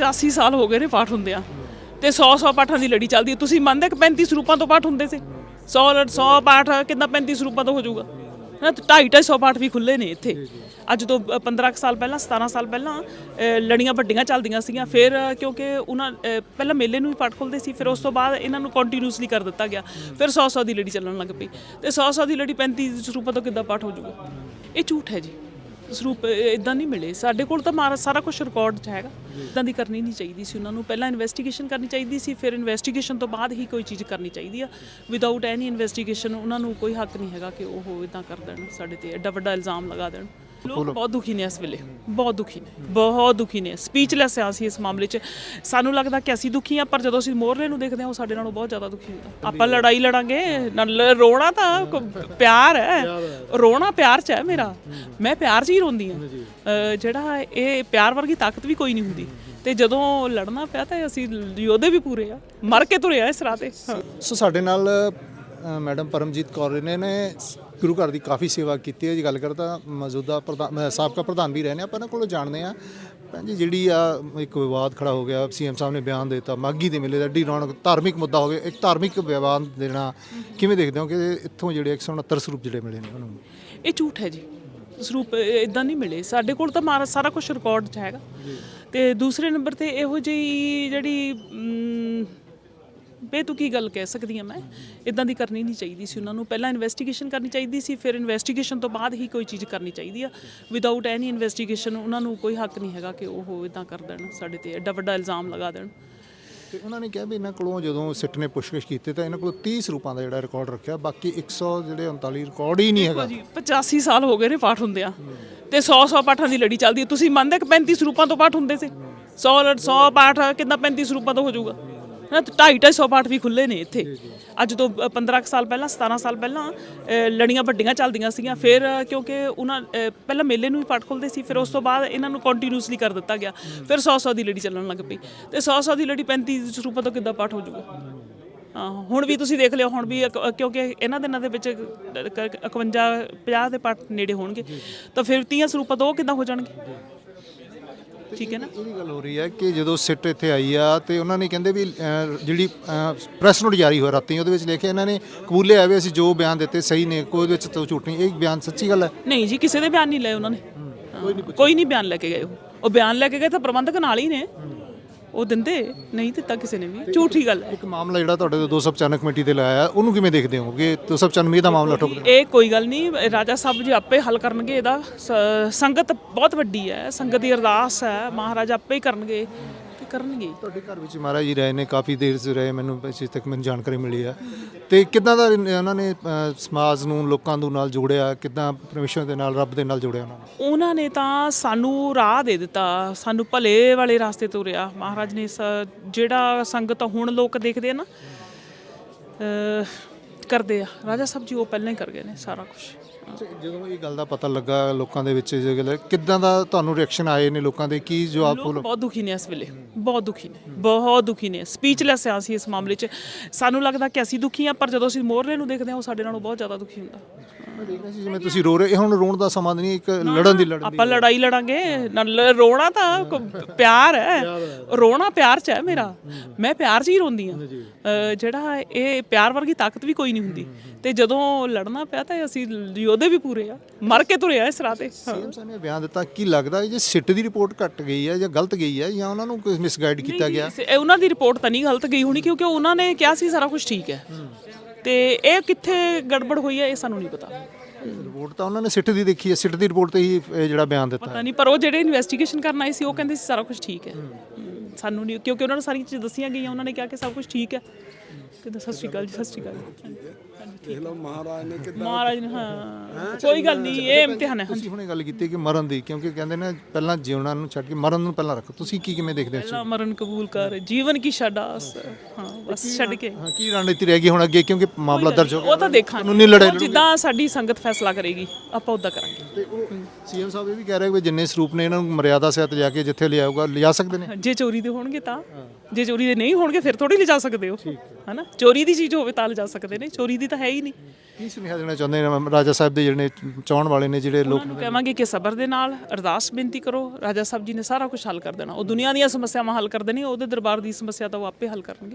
85 ਸਾਲ ਹੋ ਗਏ ਨੇ ਪਾਠ ਹੁੰਦਿਆਂ। ਆ ਤੇ 100 100 ਪਾਠਾਂ ਦੀ ਲੜੀ ਚੱਲਦੀ ਹੈ। ਤੁਸੀਂ ਮੰਨਦੇ ਕਿ 35 ਸਰੂਪਾਂ ਤੋਂ ਪਾਠ ਹੁੰਦੇ ਸੀ? 100 100 ਪਾਠ, ਕਿੰਨਾ 35 ਸਰੂਪਾਂ ਤੋਂ ਹੋ ਜਾਊਗਾ? ਨਾ ਤੇ ਢਾਈ ਢਾਈ ਸੌ ਪਾਠ ਵੀ ਖੁੱਲੇ ਨੇ ਇੱਥੇ। ਅੱਜ ਤੋਂ 15 ਕੁ ਸਾਲ ਪਹਿਲਾਂ 17 ਸਾਲ ਪਹਿਲਾਂ ਲੜੀਆਂ ਵੱਡੀਆਂ ਚੱਲਦੀਆਂ ਸੀਗੀਆਂ। ਫਿਰ, ਕਿਉਂਕਿ ਉਹਨਾਂ ਪਹਿਲਾਂ ਮੇਲੇ ਨੂੰ ਵੀ ਪਾਠ ਖੁੱਲਦੇ ਸੀ। ਫਿਰ ਉਸ ਤੋਂ ਬਾਅਦ ਇਹਨਾਂ ਨੂੰ ਕੰਟੀਨਿਊਸਲੀ ਕਰ ਦਿੱਤਾ ਗਿਆ। ਫਿਰ 100 100 ਦੀ ਲੜੀ ਚੱਲਣ ਲੱਗ ਪਈ। ਤੇ 100 100 ਦੀ ਲੜੀ 35 ਸਰੂਪਾਂ ਤੋਂ ਕਿੱਦਾਂ ਪਾਠ ਹੋ ਜਾਊਗਾ? ਇਹ ਝੂਠ ਹੈ ਜੀ। ਸਰੂਪ ਇਦਾਂ ਨਹੀਂ ਮਿਲੇ। ਸਾਡੇ ਕੋਲ ਤਾਂ ਮਾਰਾ ਸਾਰਾ ਕੁਝ ਰਿਕਾਰਡ 'ਚ ਹੈਗਾ। ਇਦਾਂ ਦੀ ਕਰਨੀ ਨਹੀਂ ਚਾਹੀਦੀ ਸੀ ਉਹਨਾਂ ਨੂੰ। ਪਹਿਲਾਂ ਇਨਵੈਸਟੀਗੇਸ਼ਨ ਕਰਨੀ ਚਾਹੀਦੀ ਸੀ ਫਿਰ ਇਨਵੈਸਟੀਗੇਸ਼ਨ ਤੋਂ ਬਾਅਦ ਹੀ ਕੋਈ ਚੀਜ਼ ਕਰਨੀ ਚਾਹੀਦੀ ਆ। ਵਿਦਆਊਟ ਐਨੀ ਇਨਵੈਸਟੀਗੇਸ਼ਨ ਉਹਨਾਂ ਨੂੰ ਕੋਈ ਹੱਕ ਨਹੀਂ ਹੈਗਾ ਕਿ ਉਹ ਇਦਾਂ ਕਰ ਦੇਣ ਸਾਡੇ ਤੇ ਐਡਾ ਵੱਡਾ ਇਲਜ਼ਾਮ ਲਗਾ ਦੇਣ। ਲੋਕ ਬਹੁਤ ਦੁਖੀ ਨੇ ਇਸ ਵੇਲੇ। ਬਹੁਤ ਦੁਖੀ ਨੇ। ਬਹੁਤ ਦੁਖੀ ਨੇ। ਸਪੀਚਲੈਸ ਆ ਅਸੀਂ ਇਸ ਮਾਮਲੇ 'ਚ। ਸਾਨੂੰ ਲੱਗਦਾ ਕਿ ਅਸੀਂ ਦੁਖੀ ਆ ਪਰ ਜਦੋਂ ਅਸੀਂ ਮੋਰਲੇ ਨੂੰ ਦੇਖਦੇ ਹਾਂ ਉਹ ਸਾਡੇ ਨਾਲੋਂ ਬਹੁਤ ਜ਼ਿਆਦਾ ਦੁਖੀ ਹੁੰਦਾ। ਆਪਾਂ ਲੜਾਈ ਲੜਾਂਗੇ। ਨਾਲ ਰੋਣਾ ਤਾਂ ਕੋ- ਪਿਆਰ ਹੈ। ਰੋਣਾ ਪਿਆਰ 'ਚ ਹੈ ਮੇਰਾ। ਮੈਂ ਪਿਆਰ 'ਚ ਹੀ ਰੋਂਦੀ ਆ ਜਿਹੜਾ ਇਹ ਪਿਆਰ ਵਰਗੀ ਤਾਕਤ ਵੀ ਕੋਈ ਨਹੀਂ ਹੁੰਦੀ। ਤੇ ਜਦੋਂ ਲੜਨਾ ਪਿਆ ਤਾਂ ਅਸੀਂ ਯੋਧੇ ਵੀ ਪੂਰੇ ਆ। ਮਰ ਕੇ ਤੁਰੇ ਆ ਇਸ ਰਾਹ ਤੇ। ਹਾਂ। ਸੋ ਸਾਡੇ ਨਾਲ ਮੈਡਮ ਪਰਮਜੀਤ ਕੌਰ ਨੇ ਨੇ ਗੁਰੂ ਘਰ ਦੀ ਕਾਫੀ ਸੇਵਾ ਕੀਤੀ ਹੈ। ਜੀ ਗੱਲ ਕਰਦਾ ਮੌਜੂਦਾ ਪ੍ਰਧਾਨ ਸਾਬਕਾ ਪ੍ਰਧਾਨ ਵੀ ਰਹੇ ਨੇ ਆਪਾਂ ਇਹਨਾਂ ਕੋਲੋਂ ਜਾਣਦੇ ਆ। ਭੈਣ ਜੀ ਜਿਹੜੀ ਆ ਇੱਕ ਵਿਵਾਦ ਖੜਾ ਹੋ ਗਿਆ ਸੀਐਮ ਸਾਹਿਬ ਨੇ ਬਿਆਨ ਦਿੱਤਾ ਮਾਗੀ ਦੇ ਮੇਲੇ ਦਾ ਡੀ ਰੌਣਕ ਧਾਰਮਿਕ ਮੁੱਦਾ ਹੋ ਗਿਆ ਇੱਕ ਧਾਰਮਿਕ ਬਿਆਨ ਦੇਣਾ। ਕਿਵੇਂ ਦੇਖਦੇ ਹੋ ਕਿ ਇੱਥੋਂ ਜਿਹੜੇ 169 ਸਰੂਪ ਜਿਹੜੇ ਮਿਲੇ ਨੇ ਉਹਨਾਂ ਨੂੰ? ਇਹ ਝੂਠ ਹੈ ਜੀ। ਸਰੂਪ ਇਦਾਂ ਨਹੀਂ ਮਿਲੇ। ਸਾਡੇ ਕੋਲ ਤਾਂ ਮਾਰਾ ਸਾਰਾ ਕੁਝ ਰਿਕਾਰਡ 'ਚ ਹੈਗਾ। ਤੇ ਦੂਸਰੇ ਨੰਬਰ ਤੇ ਇਹੋ ਜਿਹੀ ਜਿਹੜੀ ਬੇਤੁਕੀ ਗੱਲ ਕਹਿ ਸਕਦੀ ਹਾਂ ਮੈਂ। ਇਦਾਂ ਦੀ ਕਰਨੀ ਨਹੀਂ ਚਾਹੀਦੀ ਸੀ ਉਹਨਾਂ ਨੂੰ। ਪਹਿਲਾਂ ਇਨਵੈਸਟੀਗੇਸ਼ਨ ਕਰਨੀ ਚਾਹੀਦੀ ਸੀ ਫਿਰ ਇਨਵੈਸਟੀਗੇਸ਼ਨ ਤੋਂ ਬਾਅਦ ਹੀ ਕੋਈ ਚੀਜ਼ ਕਰਨੀ ਚਾਹੀਦੀ ਆ। ਵਿਦਆਊਟ ਐਨੀ ਇਨਵੈਸਟੀਗੇਸ਼ਨ ਉਹਨਾਂ ਨੂੰ ਕੋਈ ਹੱਕ ਨਹੀਂ ਹੈਗਾ ਕਿ ਉਹ ਇਦਾਂ ਕਰ ਦੇਣ ਸਾਡੇ ਤੇ ਐਡਾ ਵੱਡਾ ਇਲਜ਼ਾਮ ਲਗਾ ਦੇਣ। ਤੇ ਉਹਨਾਂ ਨੇ ਕਿਹਾ ਵੀ ਇਹਨਾਂ ਕੋਲੋਂ ਜਦੋਂ ਸਿੱਟ ਨੇ ਪੁੱਛਗਿੱਛ ਕੀਤੀ ਤਾਂ ਇਹਨਾਂ ਕੋਲ 30 ਸਰੂਪਾਂ ਦਾ ਜਿਹੜਾ ਰਿਕਾਰਡ ਰੱਖਿਆ ਬਾਕੀ 100 ਜਿਹੜੇ 39 ਰਿਕਾਰਡ ਹੀ ਨਹੀਂ ਹੈਗਾ। ਜੀ 85 ਸਾਲ ਹੋ ਗਏ ਨੇ ਪਾਠ ਹੁੰਦੇ ਆ ਤੇ 100 100 ਪਾਠਾਂ ਦੀ ਲੜੀ ਚੱਲਦੀ ਹੈ। ਤੁਸੀਂ ਮੰਨਦੇ ਕਿ 35 ਸਰੂਪਾਂ ਤੋਂ ਪਾਠ ਹੁੰਦੇ ਸੀ? 100 100 ਪਾਠ ਕਿੰਨਾ 35 ਸਰੂਪਾਂ ਤੋਂ ਹੋ ਜਾਊਗਾ? ਨਾ ਤੇ ਢਾਈ ਢਾਈ ਸੌ ਪਾਠ ਵੀ ਖੁੱਲੇ ਨੇ ਇੱਥੇ। ਅੱਜ ਤੋਂ 15 ਕੁ ਸਾਲ ਪਹਿਲਾਂ 17 ਸਾਲ ਪਹਿਲਾਂ ਲੜੀਆਂ ਵੱਡੀਆਂ ਚੱਲਦੀਆਂ ਸੀਗੀਆਂ। ਫਿਰ ਕਿਉਂਕਿ ਉਹਨਾਂ ਪਹਿਲਾਂ ਮੇਲੇ ਨੂੰ ਵੀ ਪਾਠ ਖੁੱਲਦੇ ਸੀ ਫਿਰ ਉਸ ਤੋਂ ਬਾਅਦ ਇਹਨਾਂ ਨੂੰ ਕੰਟੀਨਿਊਸਲੀ ਕਰ ਦਿੱਤਾ ਗਿਆ। ਫਿਰ 100 100 ਦੀ ਲੜੀ ਚੱਲਣ ਲੱਗ ਪਈ। ਤੇ 100 100 ਦੀ ਲੜੀ 35 ਸਰੂਪਾਂ ਤੋਂ ਕਿੱਦਾਂ ਪਾਠ ਹੋ ਜਾਊਗਾ ਹੁਣ ਵੀ ਤੁਸੀਂ ਦੇਖ ਲਿਓ ਹੁਣ ਵੀ ਕਿਉਂਕਿ ਇਹਨਾਂ ਦਿਨਾਂ ਦੇ ਵਿੱਚ 51 50 ਦੇ ਪਾਠ ਨੇੜੇ ਹੋਣਗੇ। ਤਾਂ ਫਿਰ 30 ਸਰੂਪਾਂ ਤੋਂ ਉਹ ਕਿੱਦਾਂ ਹੋ ਜਾਣਗੇ? ਠੀਕ ਹੈ ਨਾ? ਇਹ ਵੀ ਗੱਲ ਹੋ ਰਹੀ ਹੈ ਕਿ ਜਦੋਂ ਸਿੱਟ ਇੱਥੇ ਆਈ ਆ ਤੇ ਉਹਨਾਂ ਨੇ ਕਹਿੰਦੇ ਵੀ ਅਹ, ਜਿਹੜੀ ਪ੍ਰੈਸ ਨੋਟ ਜਾਰੀ ਹੋਇਆ ਰਾਤੀ ਉਹਦੇ ਵਿੱਚ ਲਿਖਿਆ ਇਹਨਾਂ ਨੇ ਕਬੂਲਿਆ ਵੀ ਅਸੀਂ ਜੋ ਬਿਆਨ ਦਿੱਤੇ ਸਹੀ ਨੇ ਕੋਈ ਉਹਦੇ ਵਿੱਚ ਤਾਂ ਝੂਠ ਨਹੀਂ ਇਹ ਬਿਆਨ ਸੱਚੀ ਗੱਲ ਹੈ? ਨਹੀਂ ਜੀ ਕਿਸੇ ਦੇ ਬਿਆਨ ਨਹੀਂ ਲਏ ਉਹਨਾਂ ਨੇ। ਕੋਈ ਨਹੀਂ ਬਿਆਨ ਲੈ ਕੇ ਗਏ ਉਹ। ਉਹ ਬਿਆਨ ਲੈ ਕੇ ਗਏ ਤਾਂ ਪ੍ਰਬੰਧਕ ਨਾਲ ਹੀ ਨੇ। ਉਹ ਦਿੰਦੇ ਨਹੀਂ ਦਿੱਤਾ ਕਿਸੇ ਨੇ ਵੀ। ਝੂਠੀ ਗੱਲ ਹੈ। ਇੱਕ ਮਾਮਲਾ ਜਿਹੜਾ ਤੁਹਾਡੇ ਤੋਂ 295 ਕਮੇਟੀ ਤੇ ਲਾਇਆ ਉਹਨੂੰ ਕਿਵੇਂ ਦੇਖਦੇ ਹੋ? ਕਿ 295 ਦਾ ਮਾਮਲਾ ਠੋਕ ਇਹ ਕੋਈ ਗੱਲ ਨਹੀਂ ਰਾਜਾ ਸਾਹਿਬ ਜੀ ਆਪੇ ਹੱਲ ਕਰਨਗੇ ਇਹਦਾ। ਸੰਗਤ ਬਹੁਤ ਵੱਡੀ ਹੈ ਸੰਗਤ ਦੀ ਅਰਦਾਸ ਹੈ ਮਹਾਰਾਜ ਆਪੇ ਹੀ ਕਰਨਗੇ। ਤੇ ਕਰਨਗੇ। ਤੁਹਾਡੇ ਘਰ ਵਿੱਚ ਮਹਾਰਾਜ ਜੀ ਰਹੇ ਨੇ ਕਾਫੀ ਦੇਰ ਸੇ ਰਹੇ ਮੈਨੂੰ ਇਸ ਤੱਕ ਮੈਨੂੰ ਜਾਣਕਾਰੀ ਮਿਲੀ ਆ ਤੇ ਕਿੱਦਾਂ ਦਾ ਉਹਨਾਂ ਨੇ ਸਮਾਜ ਨੂੰ ਲੋਕਾਂ ਨੂੰ ਨਾਲ ਜੋੜਿਆ? ਕਿੱਦਾਂ ਪਰਮੇਸ਼ਰ ਦੇ ਨਾਲ ਰੱਬ ਦੇ ਨਾਲ ਜੋੜਿਆ ਉਹਨਾਂ ਨੂੰ? ਉਹਨਾਂ ਨੇ ਤਾਂ ਸਾਨੂੰ ਰਾਹ ਦੇ ਦਿੱਤਾ ਸਾਨੂੰ ਭਲੇ ਵਾਲੇ ਰਸਤੇ ਤੋਰਿਆ ਮਹਾਰਾਜ ਨੇ ਸ- ਜਿਹੜਾ ਸੰਗਤ ਹੁਣ ਲੋਕ ਦੇਖਦੇ ਆ ਨਾ ਅਹ, ਕਰਦੇ ਆ। ਰਾਜਾ ਸਾਹਿਬ ਜੀ ਉਹ ਪਹਿਲਾਂ ਹੀ ਕਰ ਗਏ ਨੇ ਸਾਰਾ ਕੁਝ ਜਦੋਂ ਇਹ ਗੱਲ ਦਾ ਪਤਾ ਲੱਗਾ ਲੋਕਾਂ ਦੇ ਵਿੱਚ ਜੇ ਗੱਲ ਕਿੱਦਾਂ ਦਾ ਤੁਹਾਨੂੰ ਰਿਐਕਸ਼ਨ ਆਏ ਨੇ ਲੋਕਾਂ ਦੇ? ਕੀ ਜਵਾਬ ਲੋਕ ਬਹੁਤ ਦੁਖੀ ਨੇ ਇਸ ਵੇਲੇ। ਬਹੁਤ ਦੁਖੀ ਨੇ। ਬਹੁਤ ਦੁਖੀ ਨੇ। ਸਪੀਚਲੈਸ ਆ ਅਸੀਂ ਇਸ ਮਾਮਲੇ 'ਚ। ਸਾਨੂੰ ਲੱਗਦਾ ਕਿ ਅਸੀਂ ਦੁਖੀ ਆ ਪਰ ਜਦੋਂ ਅਸੀਂ ਮੋਰਲੇ ਨੂੰ ਦੇਖਦੇ ਹਾਂ ਉਹ ਸਾਡੇ ਨਾਲੋਂ ਬਹੁਤ ਜ਼ਿਆਦਾ ਦੁਖੀ ਹੁੰਦਾ। ਮੈਂ ਦੇਖ ਰਿਹਾ ਸੀ ਜਿਵੇਂ ਤੁਸੀਂ ਰੋ ਰਹੇ ਇਹ ਹੁਣ ਰੋਣ ਦਾ ਸਮਾਂ ਨਹੀਂ ਇੱਕ ਲੜਨ ਦੀ ਲੜਨ ਦੀ। ਆਪਾਂ ਲੜਾਈ ਲੜਾਂਗੇ। ਨਾਲ ਰੋਣਾ ਤਾਂ ਪਿਆਰ ਹੈ। ਰੋਣਾ ਪਿਆਰ 'ਚ ਹੈ ਮੇਰਾ। ਮੈਂ ਪਿਆਰ 'ਚ ਹੀ ਰੋਂਦੀ ਆ ਜਿਹੜਾ ਇਹ ਪਿਆਰ ਵਰਗੀ ਤਾਕਤ ਵੀ ਕੋਈ ਨਹੀਂ ਹੁੰਦੀ। ਤੇ ਜਦੋਂ ਲੜਨਾ ਪਿਆ ਤਾਂ ਅਸੀਂ ਯੋਧੇ ਵੀ ਪੂਰੇ ਆ ਮਰ ਕੇ ਤੁਰੇ ਆ ਇਸ ਰਾਹ ਤੇ। ਸਾਹਿਬ ਨੇ ਬਿਆਨ ਦਿੱਤਾ ਕੀ ਲੱਗਦਾ ਜੇ ਸਿੱਟ ਦੀ ਰਿਪੋਰਟ ਘੱਟ ਗਈ ਹੈ ਜਾਂ ਗਲਤ ਗਈ ਹੈ ਜਾਂ ਉਹਨਾਂ ਨੂੰ ਕੋਈ ਮਿਸਗਾਈਡ ਕੀਤਾ ਗਿਆ? ਇਹ ਉਹਨਾਂ ਦੀ ਰਿਪੋਰਟ ਤਾਂ ਨਹੀਂ ਗਲਤ ਗਈ ਹੋਣੀ ਕਿਉਂਕਿ ਉਹਨਾਂ ਨੇ ਕਿਹਾ ਸੀ ਸਾਰਾ ਕੁਝ ਠੀਕ ਹੈ। ਤੇ ਇਹ ਕਿੱਥੇ ਗੜਬੜ ਹੋਈ ਹੈ ਇਹ ਸਾਨੂੰ ਨਹੀਂ ਪਤਾ। ਰਿਪੋਰਟ ਤਾਂ ਉਹਨਾਂ ਨੇ ਸਿੱਟ ਦੀ ਦੇਖੀ ਹੈ ਸਿੱਟ ਦੀ ਰਿਪੋਰਟ ਤੇ ਹੀ ਇਹ ਜਿਹੜਾ ਬਿਆਨ ਦਿੱਤਾ ਪਤਾ ਨਹੀਂ ਪਰ ਉਹ ਜਿਹੜੇ ਇਨਵੈਸਟੀਗੇਸ਼ਨ ਕਰਨ ਆਏ ਸੀ ਉਹ ਕਹਿੰਦੇ ਸੀ ਸਾਰਾ ਕੁਝ ਠੀਕ ਹੈ। ਸਾਨੂੰ ਨਹੀਂ ਕਿਉਂਕਿ ਉਹਨਾਂ ਨੂੰ ਸਾਰੀਆਂ ਚੀਜ਼ਾਂ ਦੱਸੀਆਂ ਗਈਆਂ ਉਹਨਾਂ ਨੇ ਕਿਹਾ ਕਿ ਸਭ ਕੁਝ ਠੀਕ ਹੈ। ਕਿਦਾਂ ਸਤਿ ਸ਼੍ਰੀ ਅਕਾਲ ਜੀ ਸਤਿ ਸ਼੍ਰੀ ਅਕਾਲ ਦੇਖ ਲਓ ਮਹਾਰਾਜ ਨੇ ਕਿੱਦਾਂ ਮਹਾਰਾਜ ਨੇ ਹਾਂ ਕੋਈ ਗੱਲ ਨਹੀਂ ਇਹ ਇਮਤਿਹਾਨ ਹੈ ਤੁਸੀਂ ਹੁਣੇ ਗੱਲ ਕੀਤੀ ਕਿ ਮਰਨ ਦੀ ਕਿਉਂਕਿ ਕਹਿੰਦੇ ਨੇ ਪਹਿਲਾਂ ਜਿਉਣਾ ਨੂੰ ਛੱਡ ਕੇ ਮਰਨ ਨੂੰ ਪਹਿਲਾਂ ਰੱਖੋ। ਤੁਸੀਂ ਕੀ ਕਿਵੇਂ ਦੇਖਦੇ ਹੋ ਪਹਿਲਾ ਮਰਨ ਕਬੂਲ ਕਰ ਜੀਵਨ ਕੀ ਛੱਡ ਆਸ ਹਾਂ ਬਸ ਛੱਡ ਕੇ। ਹਾਂ ਕੀ ਰਣਨੀਤੀ ਰਹਿ ਗਈ ਹੁਣ ਅੱਗੇ ਕਿਉਂਕਿ ਮਾਮਲਾ ਦਰਜ ਹੋ ਗਿਆ ਉਹ ਤਾਂ ਦੇਖਾਂਗੇ। ਕਾਨੂੰਨੀ ਲੜਾਈ ਜਿੱਦਾਂ ਸਾਡੀ ਸੰਗਤ ਫੈਸਲਾ ਕਰੇਗੀ ਆਪਾਂ ਉਦਾਂ ਕਰਾਂਗੇ। ਤੇ ਉਹ ਸੀਐਮ ਸਾਹਿਬ ਇਹ ਵੀ ਕਹਿ ਰਹੇ ਕਿ ਜਿੰਨੇ ਸਰੂਪ ਨੇ ਇਹਨਾਂ ਨੂੰ ਮਰਿਆਦਾ ਸਹਿਤ ਜਾ ਕੇ ਜਿੱਥੇ ਲਿਆਊਗਾ ਲਿਜਾ ਸਕਦੇ ਨੇ। ਜੇ ਚੋਰੀ ਦੇ ਹੋਣਗੇ ਤਾਂ। ਜੇ ਚੋਰੀ ਦੇ ਨਹੀਂ ਹੋਣਗੇ ਫਿਰ ਥੋੜੀ ਲਿਜਾ ਸਕਦੇ ਹੋ। ਹਨਾ? ਚੋਰੀ ਦੀ ਚੀਜ਼ ਹੋਵੇ ਤਾਂ ਲਿਜਾ ਸਕਦੇ ਨੇ ਚੋਰੀ ਦੀ ਤਾਂ ਹੈ ਹੀ ਨਹੀਂ। ਕੀ ਸੁਨੇਹਾ ਦੇਣਾ ਚਾਹੁੰਦੇ ਨੇ ਰਾਜਾ ਸਾਹਿਬ ਦੇ ਜਿਹੜੇ ਨੇ ਚਾਹਣ ਵਾਲੇ ਨੇ ਜਿਹੜੇ ਲੋਕ ਲੋਕ ਨੂੰ ਕਹਾਂਗੇ ਕਿ ਸਬਰ ਦੇ ਨਾਲ ਅਰਦਾਸ ਬੇਨਤੀ ਕਰੋ। ਰਾਜਾ ਸਾਹਿਬ ਜੀ ਨੇ ਸਾਰਾ ਕੁਝ ਹੱਲ ਕਰ ਦੇਣਾ। ਉਹ ਦੁਨੀਆ ਦੀਆਂ ਸਮੱਸਿਆਵਾਂ ਹੱਲ ਕਰ ਦੇਣੀ ਉਹਦੇ ਦਰਬਾਰ ਦੀ ਸਮੱਸਿਆ ਤਾਂ ਉਹ ਆਪੇ ਹੱਲ ਕਰਨਗੇ।